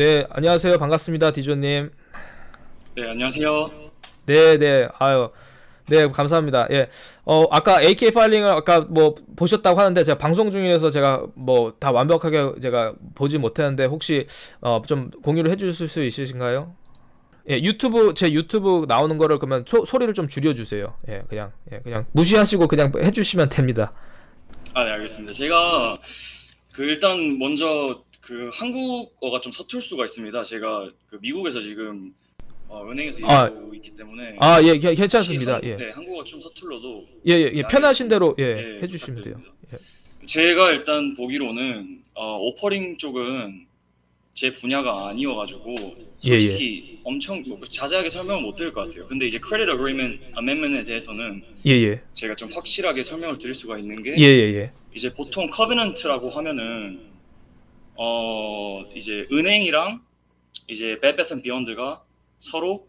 네, 안녕하세요. 반갑습니다. 디조님. 네, 안녕하세요. 네, 네. 아유. 네, 감사합니다. 예. 어, 아까 AK 파일링을 아까 뭐 보셨다고 하는데 제가 방송 중이라서 제가 뭐 다 완벽하게 제가 보지 못했는데 혹시 어, 좀 공유를 해 주실 수 있으신가요? 예, 유튜브 제 유튜브 나오는 거를 그러면 소, 소리를 좀 줄여 주세요. 예, 그냥 예, 그냥 무시하시고 그냥 해 주시면 됩니다. 아, 네, 알겠습니다. 제가 그 일단 먼저 그 한국어가 좀 서툴 수가 있습니다. 제가 그 미국에서 지금 어, 은행에서 아. 일하고 있기 때문에 아, 예, 괜- 괜찮습니다. 혹시 예. 한- 네, 한국어 좀 서툴러도 예, 예, 예, 편하신 대로 예, 예, 해 주시면 돼요. 부탁드립니다. 제가 일단 보기로는 어, 오퍼링 쪽은 제 분야가 아니어가지고 예, 솔직히 엄청 뭐 자세하게 설명은 못 드릴 것 같아요. 근데 이제 크레딧 어그리먼트 아멘먼트에 대해서는 예, 예. 제가 좀 확실하게 설명을 드릴 수가 있는 게 예, 예, 예. 이제 보통 커비넌트라고 하면은 어 이제 은행이랑 이제 베베슨 비욘드가 서로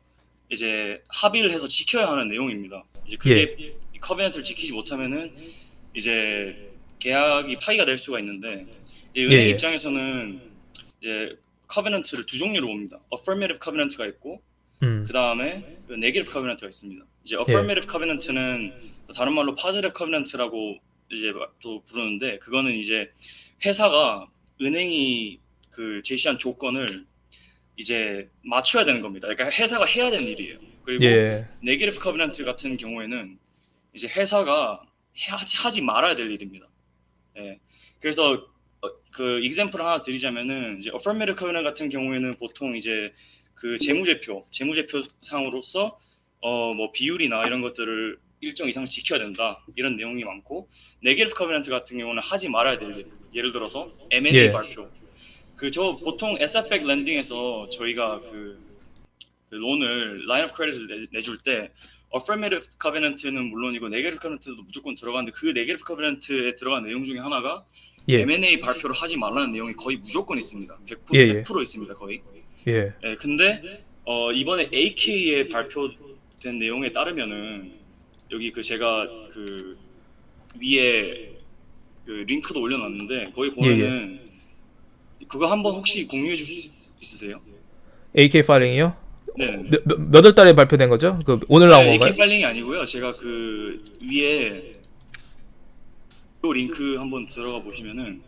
이제 합의를 해서 지켜야 하는 내용입니다. 이제 그게 예. 이 커비넌트를 지키지 못하면은 이제 계약이 파기가 될 수가 있는데 이 은행 예, 예. 입장에서는 이제 커비넌트를 두 종류로 봅니다. affirmative covenant가 있고 음. 그 다음에 네기티브 커비넌트가 있습니다. 이제 affirmative covenant는 다른 말로 positive covenant라고 이제 또 부르는데 그거는 이제 회사가 은행이 그 제시한 조건을 이제 맞춰야 되는 겁니다. 그러니까 회사가 해야 되는 일이에요. 그리고 예. 네기티브 커비넌트 같은 경우에는 이제 회사가 하지, 하지 말아야 될 일입니다. 예. 그래서 어, 그 example을 하나 드리자면은 이제 affirmative covenant 같은 경우에는 보통 이제 그 재무제표, 재무제표 상으로서 어 뭐 비율이나 이런 것들을 일정 이상 지켜야 된다 이런 내용이 많고 네게티브 커비넌트 같은 경우는 하지 말아야 될 일. 예를 들어서 M&A 예. 발표. 그 저 보통 SF백 랜딩에서 저희가 그, 그 론을 라인 오브 크레딧을 내줄 때 affirmative covenant는 물론이고 네게티브 커비넌트도 무조건 들어가는데 그 네게티브 커비넌트에 들어간 내용 중에 하나가 예. M&A 발표를 하지 말라는 내용이 거의 무조건 있습니다. 100%, 예, 예. 100% 있습니다 거의. 예. 예, 근데 어, 이번에 AK에 발표된 내용에 따르면은 여기 그 제가 그 위에 그 링크도 올려놨는데 거기 보면은 그거 한번 혹시 공유해 줄수 있으세요? AK 파일링이요? 네. 몇, 몇- 몇월 달에 발표된 거죠? 그 오늘 나온 건가요? AK 파일링이 아니고요. 제가 그 위에 또 링크 한번 들어가 보시면은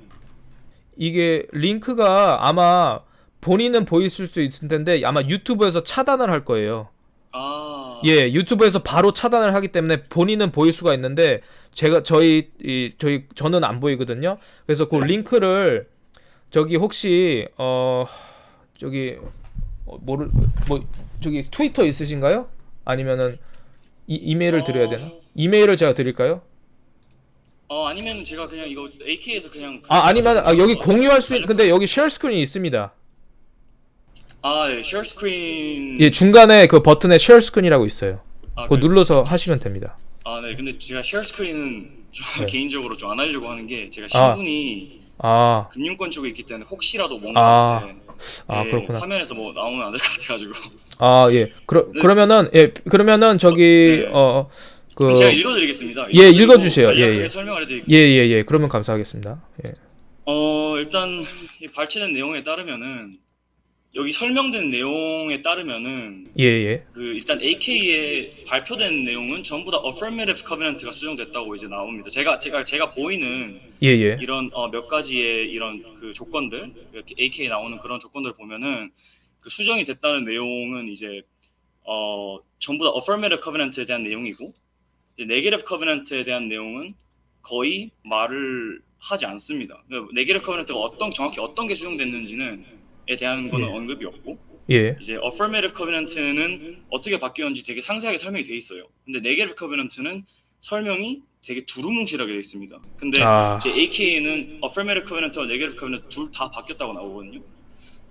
이게 링크가 아마 본인은 보일 수 있을 텐데 아마 유튜브에서 차단을 할 거예요. 아 예, 유튜브에서 바로 차단을 하기 때문에 본인은 보일 수가 있는데 제가 저희 이 저희 저는 안 보이거든요. 그래서 그 링크를 저기 혹시 어 저기 어, 뭐를 뭐 저기 트위터 있으신가요? 아니면은 이, 이메일을 드려야 되나? 이메일을 제가 드릴까요? 어 아니면 제가 그냥 이거 AK에서 그냥 아 아니면 아, 여기 공유할 수 있, 근데 여기 쉐어 스크린이 있습니다. 아, 예, 쉐어 스크린. 예, 중간에 그 버튼에 쉐어 스크린이라고 있어요. 아, 그거 그- 눌러서 하시면 됩니다. 아, 네. 근데 제가 쉐어 스크린은 좀 네. 개인적으로 좀 안 하려고 하는 게 제가 아. 신분이 아, 금융권 쪽에 있기 때문에 혹시라도 뭔가 아. 네, 아 네, 그렇구나. 화면에서 뭐 나오면 안 될 것 같아가지고. 아, 예. 그러, 네. 그러면은 예, 그러면은 저기 네. 어 그 그럼 제가 읽어드리겠습니다. 예, 읽어드리고 읽어주세요. 예, 간략하게 예. 설명을 해드릴게요. 예, 예, 예. 그러면 감사하겠습니다. 예. 어, 일단 이 발췌된 내용에 따르면은 여기 설명된 내용에 따르면은 예, 예. 그 일단 AK에 발표된 내용은 전부 다 affirmative covenant가 수정됐다고 이제 나옵니다. 제가 제가 제가 보이는 예, 예. 이런 어, 몇 가지의 이런 그 조건들 이렇게 AK에 나오는 그런 조건들 보면은 그 수정이 됐다는 내용은 이제 어 전부 다 affirmative covenant에 대한 내용이고 이제 negative covenant에 대한 내용은 거의 말을 하지 않습니다. 그러니까 negative covenant가 어떤 정확히 어떤 게 수정됐는지는 에 대한 거는 예. 언급이 없고 예. 이제 affirmative covenant는 어떻게 바뀌었는지 되게 상세하게 설명이 돼 있어요. 근데 negative covenant는 설명이 되게 두루뭉실하게 돼 있습니다. 근데 아. 이제 AK는 affirmative covenant와 negative covenant 둘다 바뀌었다고 나오거든요.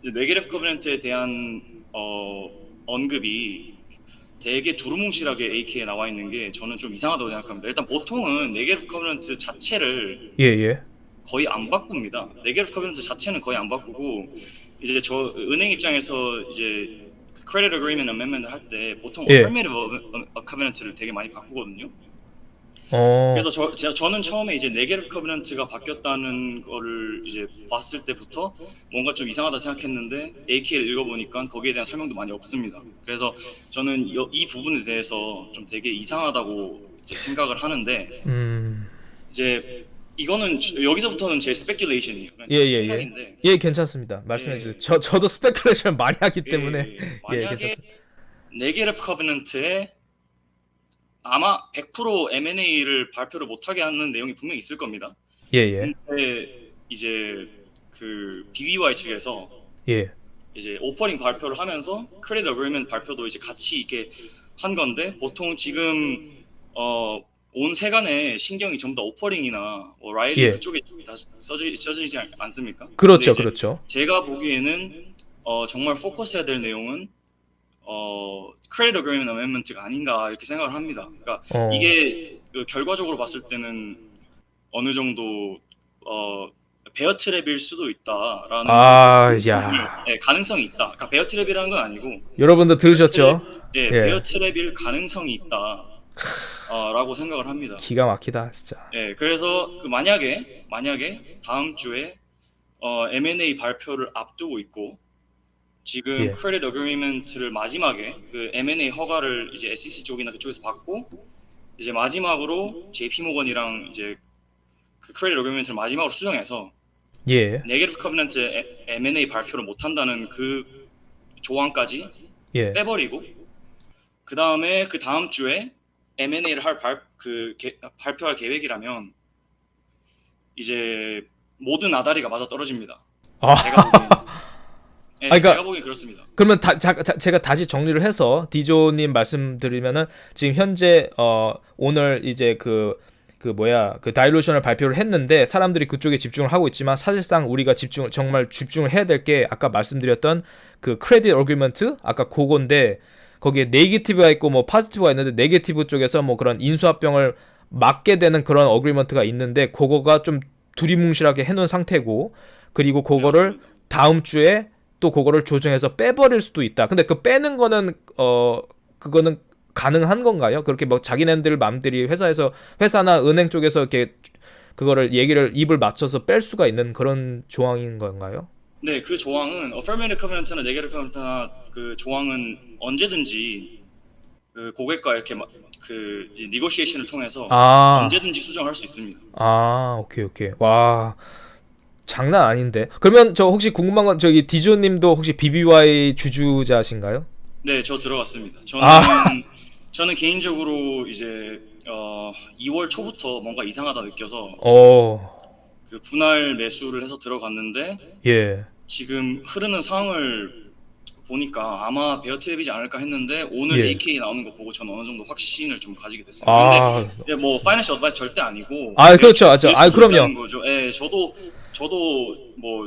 negative covenant에 대한 어, 언급이 되게 두루뭉실하게 AK에 나와 있는 게 저는 좀 이상하다고 생각합니다. 일단 보통은 negative covenant 자체를 예, 예. 거의 안 바꿉니다. 네게티브 커비넌트 자체는 거의 안 바꾸고 이제 저 은행 입장에서 이제 크레딧 어그리먼트 어멘먼트 할때 보통 예. affirmative covenant를 되게 많이 바꾸거든요. 어. 그래서 저 제가 저는 처음에 이제 네게티브 커버넌트가 바뀌었다는 거를 이제 봤을 때부터 뭔가 좀 이상하다 생각했는데 AK를 읽어보니까 거기에 대한 설명도 많이 없습니다. 그래서 저는 여- 이 부분에 대해서 좀 되게 이상하다고 생각을 하는데 음. 이제 이거는 저- 여기서부터는 제 스페큘레이션이에요. 그냥 예, 제 예, 예. 생각인데 예, 괜찮습니다. 말씀해 예. 주세요. 저 저도 스페큘레이션 많이 하기 예, 때문에 예, 예. 예, 만약에 괜찮습니다. 네게티브 커버넌트에 아마 100% M&A를 발표를 못하게 하는 내용이 분명히 있을 겁니다. 예, 예. 근데 이제 그 BBY 측에서 예. 이제 오퍼링 발표를 하면서 크레딧 어그리먼트 발표도 이제 같이 이렇게 한 건데 보통 지금 어, 온 세간의 신경이 전부 다 오퍼링이나 뭐 라일리 예. 그쪽에 다 써져, 써지지 않- 않습니까? 그렇죠. 근데 이제 그렇죠. 제가 보기에는 어, 정말 포커스해야 될 내용은 어, 크레딧 어그리먼트 어메먼트가 아닌가 이렇게 생각을 합니다. 그러니까 어. 이게 그 결과적으로 봤을 때는 어느 정도 어 베어 트랩일 수도 있다라는 아, 야. 예, 가능성이 있다. 그러니까 베어 트랩이라는 건 아니고 여러분들 들으셨죠? 예, 예. 베어 트랩일 가능성이 있다. 어, 라고 생각을 합니다. 기가 막히다, 진짜. 예, 그래서 그 만약에 만약에 다음 주에 어, M&A 발표를 앞두고 있고 지금 예. 크레딧 어그리먼트를 마지막에 그 M&A 허가를 이제 SEC 쪽이나 그쪽에서 받고 이제 마지막으로 JP 모건이랑 이제 그 크레딧 어그리먼트를 마지막으로 수정해서 예. 네게티브 커버넌트 M&A 발표를 못 한다는 그 조항까지 예. 빼버리고 그 다음에 그 다음 주에 M&A를 할 발, 그 개- 발표할 계획이라면 이제 모든 아다리가 맞아 떨어집니다. 아. 제가 보기에는. 네, 아, 그러니까- 제가 보기엔 그렇습니다. 그러면 다, 자, 자- 제가 다시 정리를 해서 디조님 말씀드리면은 지금 현재 어 오늘 이제 그 그 뭐야 그 다일루션을 발표를 했는데 사람들이 그쪽에 집중을 하고 있지만 사실상 우리가 집중 정말 집중을 해야 될 게 아까 말씀드렸던 그 크레딧 어그리먼트 아까 그건데 거기에 네게티브가 있고 뭐 파지티브가 있는데 네게티브 쪽에서 뭐 그런 인수합병을 막게 되는 그런 어그리먼트가 있는데 그거가 좀 두리뭉실하게 해놓은 상태고 그리고 그거를. 다음 주에 또 그거를 조정해서 빼버릴 수도 있다. 근데 그 빼는 거는 어 그거는 가능한 건가요? 그렇게 뭐 자기네들 마음들이 회사에서 회사나 은행 쪽에서 이렇게 그거를 얘기를 입을 맞춰서 뺄 수가 있는 그런 조항인 건가요? 네, 그 조항은 affirmative covenant나 negative covenant나 그 조항은 언제든지 그 고객과 이렇게 막그 이제 negotiation을 통해서 아, 언제든지 수정할 수 있습니다. 아, 오케이, 오케이. 와, 장난 아닌데. 그러면 저 혹시 궁금한 건 저기 디조님도 혹시 BBY 주주자신가요? 네, 저 들어갔습니다. 저는 아. 저는 개인적으로 이제 어, 2월 초부터 뭔가 이상하다 느껴서 어, 그 분할 매수를 해서 들어갔는데 예. 지금 흐르는 상황을 보니까 아마 베어 트랩이지 않을까 했는데 오늘 예. AK 나오는 거 보고 저는 어느 정도 확신을 좀 가지게. 근데 아, 네, 뭐 파이낸셜 어드바이스 절대 아니고 아, 그렇죠, 맞죠. 낼 아, 그럼요. 거죠. 예, 저도 저도 뭐,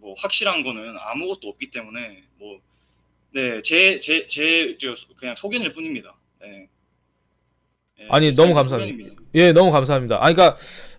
뭐 확실한 거는 아무것도 없기 때문에 뭐 네, 제 제 제 그냥 소견일 뿐입니다. 예. 예, 아니, 제 너무 소견입니다. 감사합니다. 예, 너무 감사합니다. 아, 그러니까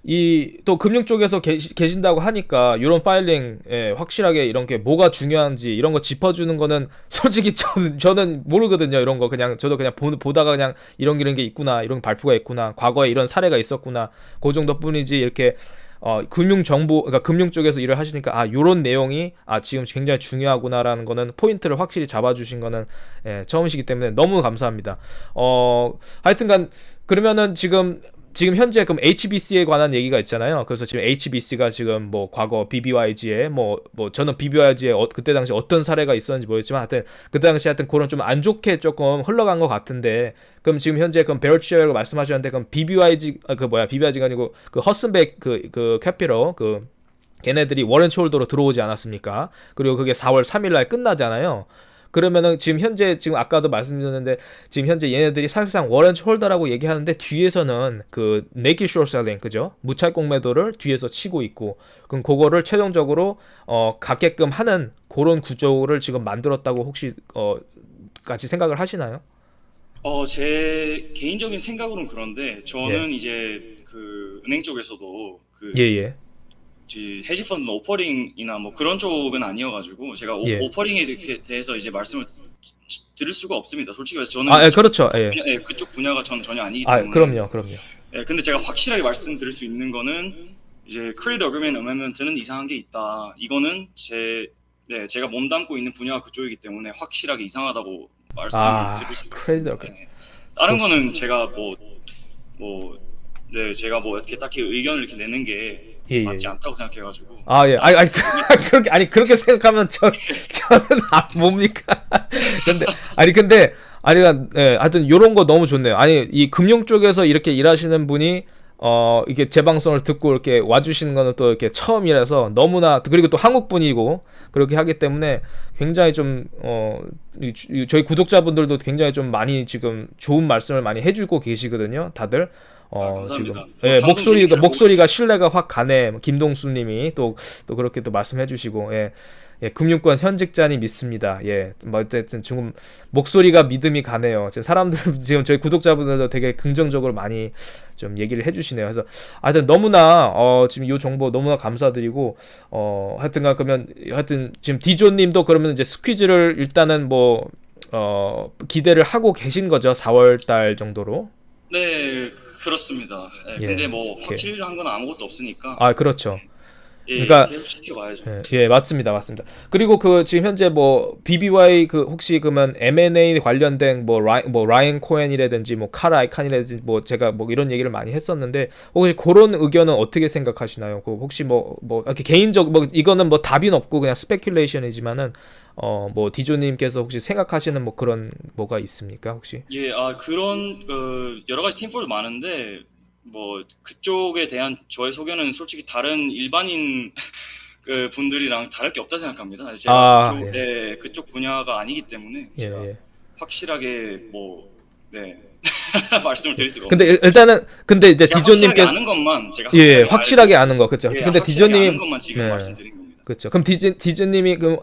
이 또 금융 쪽에서 계시, 계신다고 하니까 이런 파일링 예, 확실하게 이런 게 뭐가 중요한지 이런 거 짚어주는 거는 솔직히 저는 저는 모르거든요. 이런 거 그냥 저도 그냥 보, 보다가 그냥 이런 이런 게 있구나, 이런 발표가 있구나, 과거에 이런 사례가 있었구나, 그 정도뿐이지 이렇게 어, 금융 정보, 그러니까 금융 쪽에서 일을 하시니까 아 요런 내용이 아 지금 굉장히 중요하구나라는 거는 포인트를 확실히 잡아주신 거는 예, 처음이시기 때문에 너무 감사합니다. 어 하여튼간 그러면은 지금 지금 현재 그럼 HBC에 관한 얘기가 있잖아요. 그래서 지금 HBC가 지금 뭐 과거 BBYG에 뭐 뭐 저는 BBYG에 어, 그때 당시 어떤 사례가 있었는지 모르겠지만 하여튼 그때 당시 하여튼 그런 좀 안 좋게 조금 흘러간 것 같은데 그럼 지금 현재 그럼 베럴치어라고 말씀하셨는데 그럼 BBYG 아, 그 뭐야 BBYG가 아니고 그 허슨백 그 그 캐피럴 그 걔네들이 워렌치 홀더로 들어오지 않았습니까? 그리고 그게 4월 3일 날 끝나잖아요. 그러면은 지금 현재 지금 아까도 말씀드렸는데 지금 현재 얘네들이 사실상 워렌치 홀더라고 얘기하는데 뒤에서는 그 네기 숏셀링 그죠? 무찰 공 매도를 뒤에서 치고 있고 그럼 그거를 최종적으로 어 갖게끔 하는 그런 구조를 지금 만들었다고 혹시 어 같이 생각을 하시나요? 어, 제 개인적인 생각으로는 그런데 예. 저는 이제 그 은행 쪽에서도 그 예 예. 이 헤지펀드 오퍼링이나 뭐 그런 쪽은 아니어가지고 제가 오, 예. 오퍼링에 대- 대해서 이제 말씀을 드릴 수가 없습니다. 솔직히 말해서 저는 아 예, 그렇죠. 예. 분야- 예, 그쪽 분야가 저는 전혀 아니기 아 때문에 그럼요, 그럼요. 예, 근데 제가 확실하게 말씀드릴 수 있는 거는 이제 크리드 어그리먼 어메먼트는 이상한 게 있다. 이거는 제 네, 제가 몸담고 있는 분야가 그쪽이기 때문에 확실하게 이상하다고 말씀을 아, 드릴 수 크리드 있습니다. 어그리- 예. 다른 거는 제가 뭐 뭐, 네, 제가 뭐 이렇게 딱히 의견을 이렇게 내는 게 예, 예. 맞지 않다고 생각해가지고. 아, 예. 아니, 아니, 그, 그렇게, 아니, 그렇게 생각하면 저, 저는, 아, 뭡니까? 근데, 아니, 근데, 아니, 예, 하여튼, 요런 거 너무 좋네요. 아니, 이 금융 쪽에서 이렇게 일하시는 분이, 어, 이게 제 방송을 듣고 이렇게 와주시는 거는 또 이렇게 처음이라서 너무나, 그리고 또 한국 분이고, 그렇게 하기 때문에 굉장히 좀, 어, 이 주- 이 저희 구독자분들도 굉장히 좀 많이 지금 좋은 말씀을 많이 해주고 계시거든요, 다들. 어, 아. 지금, 예, 방송 목소리가, 목소리가 신뢰가 확 가네. 김동수 님이 또, 또 그렇게 또 말씀해 주시고, 예. 예, 금융권 현직자니 믿습니다. 예, 뭐 어쨌든 지금 목소리가 믿음이 가네요. 지금 사람들 지금 저희 구독자분들도 되게 긍정적으로 많이 좀 얘기를 해주시네요. 그래서 하여튼 너무나 어 지금 이 정보 너무나 감사드리고 어 하여튼간 그러면 하여튼 지금 디조님도 그러면 이제 스퀴즈를 일단은 뭐 어 기대를 하고 계신 거죠. 4월 달 정도로. 네, 그렇습니다. 예, 예, 근데 뭐 오케이. 확실한 건 아무것도 없으니까 아 그렇죠. 예, 그러니까- 지켜봐야죠. 예, 예, 맞습니다, 맞습니다. 그리고 그 지금 현재 뭐 BBY 그 혹시 그러면 M&A 관련된 뭐 라이 뭐 라이언 코엔이라든지 뭐 카라 아이칸이라든지 뭐 제가 뭐 이런 얘기를 많이 했었는데 혹시 그런 의견은 어떻게 생각하시나요? 그 혹시 뭐뭐 이렇게 개인적 뭐 이거는 뭐 답이 없고 그냥 스페큘레이션이지만은 어뭐 디조님께서 혹시 생각하시는 뭐 그런 뭐가 있습니까 혹시? 예, 아 그런 어, 여러 가지 팀폴도 많은데 뭐 그쪽에 대한 저의 소견은 솔직히 다른 일반인 그 분들이랑 다를 게 없다 생각합니다. 제가 아, 그쪽, 예, 그쪽 분야가 아니기 때문에 예, 제가 예. 확실하게 뭐 네. 말씀을 드릴 수가. 근데 일- 일단은 근데 이제 제가 확실하게 디조님께 아는 것만 제가 예 확실하게 확실하게 아는 거 그렇죠. 예, 근데 확실하게 디조님이 아는 것만 지금 네. 말씀드린 겁니다. 그렇죠. 그럼 디즈 디즈님이 그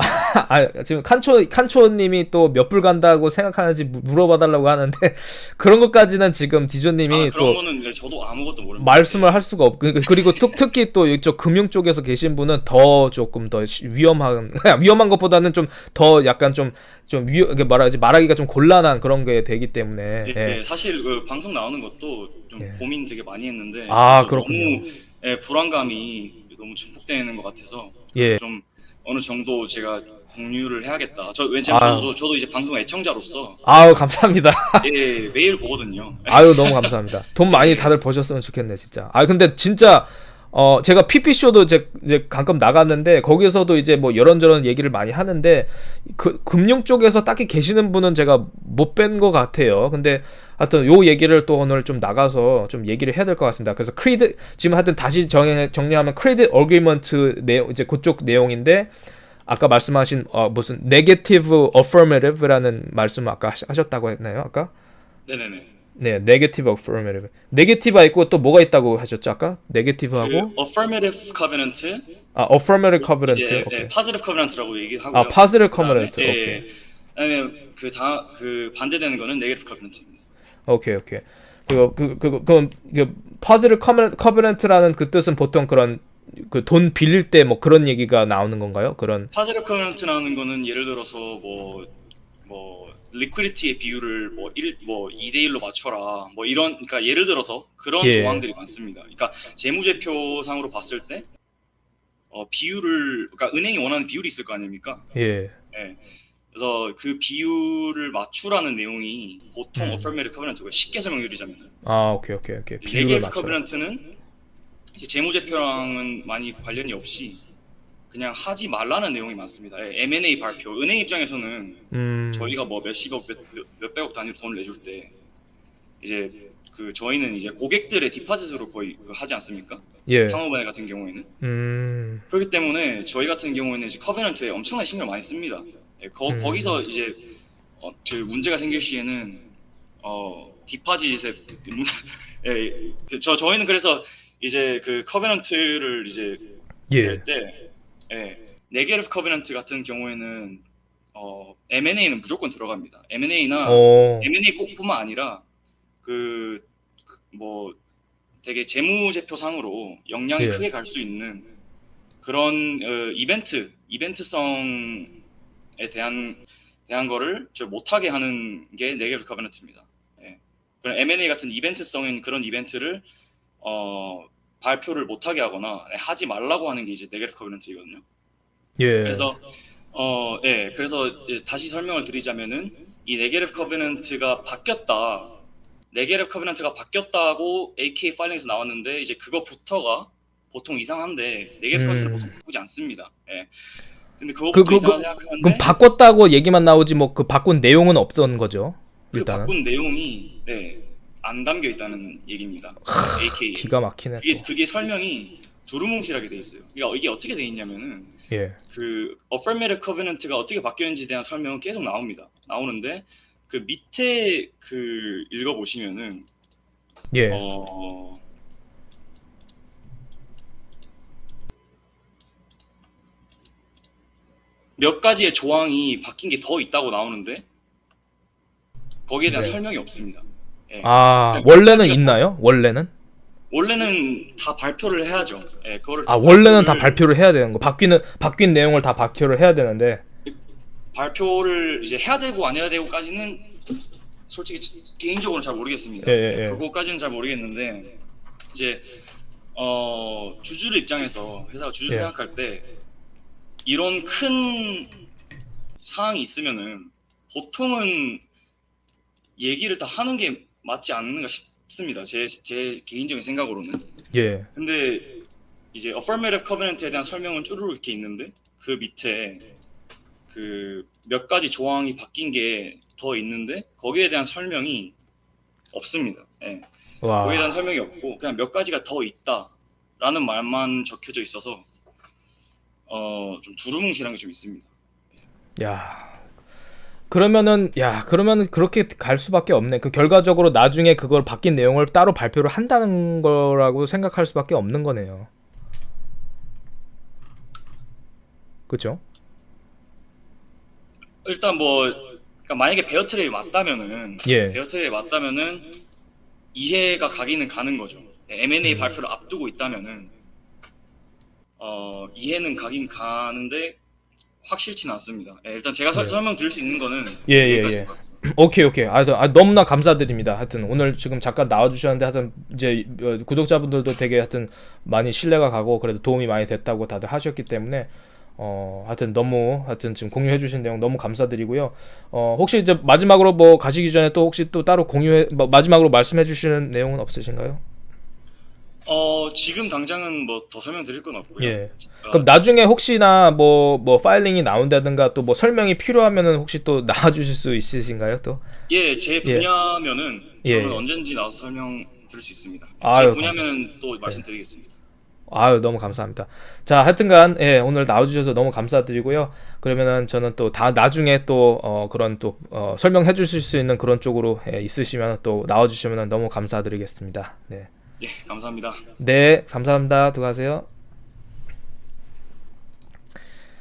아, 지금 칸초 칸초님이 또 몇 불 간다고 생각하는지 무- 물어봐달라고 하는데 그런 것까지는 지금 디조님이 아, 그런 또 거는 네, 저도 아무것도 모릅니다. 말씀을 할 수가 없고 그러니까 그리고 또 특히 또 이쪽 금융 쪽에서 계신 분은 더 조금 더 시- 위험한 위험한 것보다는 좀 더 약간 좀 좀 위 이게 말하지 말하기가 좀 곤란한 그런 게 되기 때문에 예, 예. 예, 사실 그 방송 나오는 것도 좀 예. 고민 되게 많이 했는데 아, 또 그렇군요. 너무 예, 불안감이 너무 증폭되는 것 같아서 예. 좀 어느 정도 제가 공유를 해야겠다. 저 왜냐면 아유. 저도, 저도 이제 방송 애청자로서 아우 감사합니다. 예, 매일 보거든요. 아유 너무 감사합니다. 돈 많이 다들 버셨으면 좋겠네 진짜. 아 근데 진짜 어 제가 PP 쇼도 이제, 이제 가끔 나갔는데 거기서도 이제 뭐 이런저런 얘기를 많이 하는데 그 금융 쪽에서 딱히 계시는 분은 제가 못뵌것 같아요. 근데 하여튼 요 얘기를 또 오늘 좀 나가서 좀 얘기를 해야 될 것 같습니다. 그래서 크리드 지금 하여튼 다시 정리 정리하면 크리드 어그리먼트 내용 이제 그쪽 내용인데 아까 말씀하신 어 무슨 네게티브 어퍼메티브라는 말씀을 아까 하셨- 하셨다고 했나요? 아까? 네네네. 네, 네게티브 어퍼메티브. 네게티브가 있고 또 뭐가 있다고 하셨죠 아까? 네게티브하고 그 affirmative covenant 아 어퍼메티브 커버넌트. 이제 오케이. 네, positive covenant라고 얘기하고요. 아 positive 그다음에, covenant. 예, 오케이. 그다음에 그다 그 반대되는 거는 negative covenant입니다. 오케이 오케이. 그리고 그그 그럼 그 covenant- covenant라는 그 뜻은 보통 그런 그 돈 빌릴 때 뭐 그런 얘기가 나오는 건가요? 그런 파즈르 커venant라는 거는 예를 들어서 뭐 뭐 리퀴디티의 비율을 뭐 1, 뭐 2대 1로 맞춰라. 뭐 이런 그러니까 예를 들어서 그런 예. 조항들이 많습니다. 그러니까 재무제표상으로 봤을 때 어, 비율을 그러니까 은행이 원하는 비율이 있을 거 아닙니까? 예. 예. 그래서 그 비율을 맞추라는 내용이 보통 음. 어퍼메이드 커venant고 쉽게 설명드리자면 아 오케이 오케이 오케이. 비율을 네게티브 맞춰. 이제 재무제표랑은 많이 관련이 없이 그냥 하지 말라는 내용이 많습니다. 예, M&A 발표. 은행 입장에서는 음. 저희가 뭐 몇십억, 몇, 몇- 몇백억 단위로 돈을 내줄 때 이제 그 저희는 이제 고객들의 디파짓으로 거의 그 하지 않습니까? 예. 상호번에 같은 경우에는 음. 그렇기 때문에 저희 같은 경우에는 이제 커venant에 엄청나게 신경 을 많이 씁니다. 예, 거, 음. 거기서 이제 어, 그 문제가 생길 시에는 어, 디파짓에 예, 그저 저희는 그래서 이제 그 커venant를 이제 예. 낼 때, 예, 네게티브 커venant 같은 경우에는 어, M&A는 무조건 들어갑니다. M&A나 어. M&A 꼭뿐만 아니라 그 뭐 되게 재무제표상으로 영향이 예. 크게 갈 수 있는 그런 어, 이벤트 이벤트성에 대한 대한 거를 저 못하게 하는 게 네게티브 커venant입니다. 예. 그런 M&A 같은 이벤트성인 그런 이벤트를 어, 발표를 못하게 하거나 하지 말라고 하는 게 이제 네게티브 커비넌트이거든요. 예. 그래서 어, 예, 그래서 다시 설명을 드리자면은 이 네게티브 커비넌트가 바뀌었다. 네게티브 커비넌트가 바뀌었다고 AK 파일링에서 나왔는데 이제 그거부터가 보통 이상한데 네게티브 커비넌트를 음. 보통 바꾸지 않습니다. 예. 근데 그- 그거부터 그- 이상하게 그럼 생각하는데 바꿨다고 얘기만 나오지 뭐 그 바꾼 내용은 없던 거죠. 그 일단은 바꾼 내용이 네, 안 담겨 있다는 얘기입니다. AK. 기가 막히네. 그게 또. 그게 설명이 두루뭉실하게 돼 있어요. 그러니까 이게 어떻게 돼 있냐면은 예. 그 affirmative covenant가 어떻게 바뀌었는지 에 대한 설명은 계속 나옵니다. 나오는데 그 밑에 그 읽어 보시면은 예. 어 몇 가지의 조항이 바뀐 게 더 있다고 나오는데 거기에 대한 네. 설명이 없습니다. 예. 아, 그 원래는 있나요? 원래는? 원래는 다 발표를 해야죠. 예, 그거를 아, 원래는 다 발표를- 해야 되는 거. 바뀌는 바뀐 내용을 다 발표를 해야 되는데. 발표를 이제 해야 되고 안 해야 되고까지는 솔직히 개인적으로는 잘 모르겠습니다. 예, 예, 예. 그거까지는 잘 모르겠는데 이제 어 주주들 입장에서 회사가 주주 예. 생각할 때 이런 큰 사항이 있으면은 보통은 얘기를 다 하는 게 맞지 않는가 싶습니다. 제 제 개인적인 생각으로는. 예. 근데 이제 affirmative covenant에 대한 설명은 쭈루룩 이렇게 있는데 그 밑에 그 몇 가지 조항이 바뀐 게 더 있는데 거기에 대한 설명이 없습니다. 예. 와. 거기에 대한 설명이 없고 그냥 몇 가지가 더 있다라는 말만 적혀져 있어서 어 좀 두루뭉실한 게 좀 있습니다. 야. 그러면은 야, 그러면은 그렇게 갈 수밖에 없네. 그 결과적으로 나중에 그걸 바뀐 내용을 따로 발표를 한다는 거라고 생각할 수밖에 없는 거네요. 그렇죠? 일단 뭐 그러니까 만약에 베어트레이 맞다면은 예. 베어트레이 맞다면은 이해가 가기는 가는 거죠. M&A 음. 발표를 앞두고 있다면은 어 이해는 가긴 가는데 확실치는 않습니다. 예, 일단 제가 설- 예. 설명드릴 수 있는 거는 예, 예, 여기까지인 예. 것 같습니다. 오케이 오케이 아, 저- 아, 너무나 감사드립니다 하여튼 오늘 지금 잠깐 나와주셨는데 하여튼 이제 어, 구독자분들도 되게 하여튼 많이 신뢰가 가고 그래도 도움이 많이 됐다고 다들 하셨기 때문에 어 하여튼 너무 하여튼 지금 공유해 주신 내용 너무 감사드리고요 어 혹시 이제 마지막으로 뭐 가시기 전에 또 혹시 또 따로 공유해 뭐 마지막으로 말씀해 주시는 내용은 없으신가요? 어 지금 당장은 뭐 더 설명드릴 건 없고요. 예. 어, 그럼 나중에 혹시나 뭐 뭐 파일링이 나온다든가 또 뭐 설명이 필요하면은 혹시 또 나와 주실 수 있으신가요 또? 예, 제 분야면은 예. 저는 언제든지 나와서 설명드릴 수 있습니다. 아유, 제 분야면은 또 말씀드리겠습니다. 아유 너무 감사합니다. 자 하여튼간 예 오늘 나와주셔서 너무 감사드리고요. 그러면은 저는 또 다 나중에 또 어, 그런 또 어, 설명해 주실 수 있는 그런 쪽으로 예, 있으시면 또 나와주시면 너무 감사드리겠습니다. 네, 예, 감사합니다. 네 감사합니다. 들어가세요.